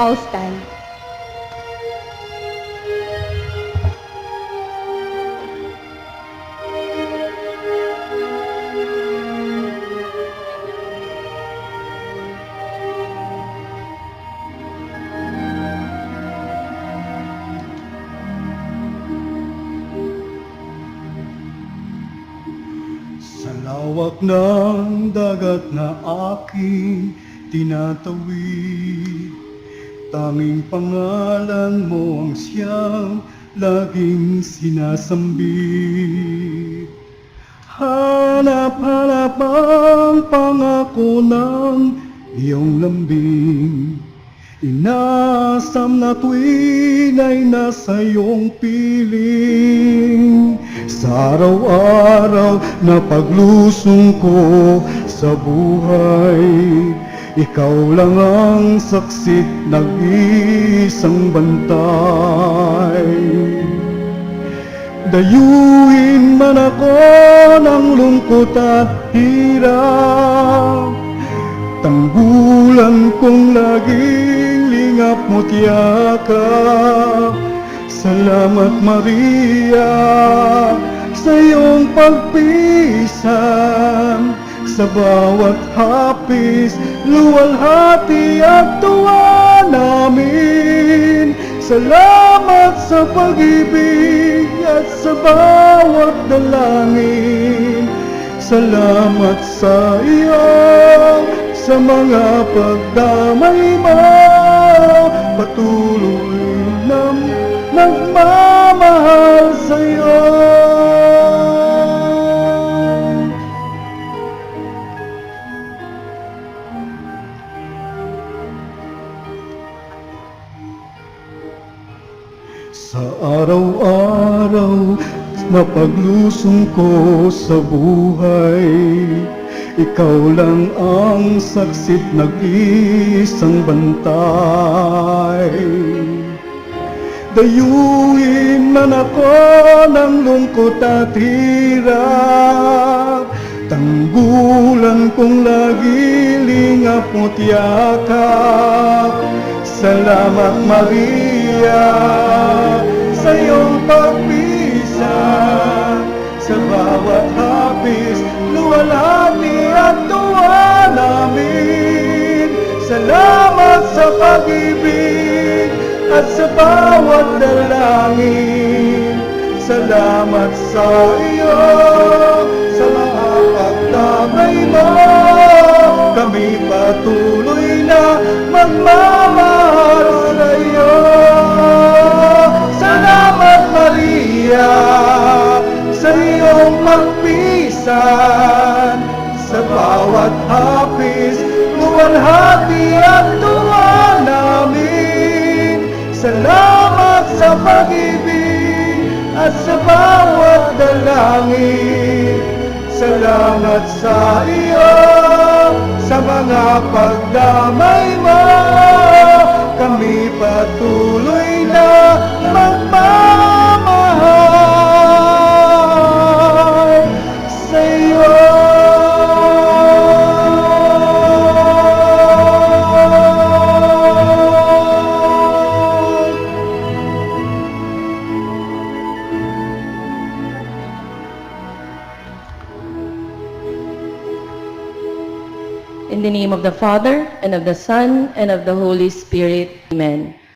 all stand. Sa lawak ng dagat na aking tinatawid Tanging pangalan mo ang siyang laging sinasambit. Hanap-hanap ang pangako ng iyong lambing. Inasam na tuwin ay nasa iyong piling. Sa araw-araw na paglusong ko sa buhay Ikaw lang ang saksi nag-iisang bantay. Dayuhin man ako ng lungkot at hirap. Tanggulan kong laging lingap mo't yakap. Salamat Maria sa iyong pagpisan Sa bawat hapis, luwalhati at tuwa namin. Salamat sa pag-ibig at sa bawat dalangin. Salamat sa iyo sa mga pagdamay mo. Patuloy na nagmamahal sa Sa araw-araw na paglusong ko sa buhay Ikaw lang ang saksit nag-iisang bantay. Dayuhin man ako ng lungkot at hirap Tanggulan kong lagi lingap mo't yakap. Salamat Maria sa iyong pagpisan Sa bawat hapis, luwalhati at tuwa namin Salamat sa pag-ibig at sa bawat dalangin. Salamat sa iyo magpisan Sa bawat hapis, luwalhati at tuwa namin Salamat sa pag-ibig at sa bawat dalangin. Salamat sa iyo sa mga pagdamay mo. Kami patuloy na magmamahal In the name of the Father, and of the Son, and of the Holy Spirit. Amen.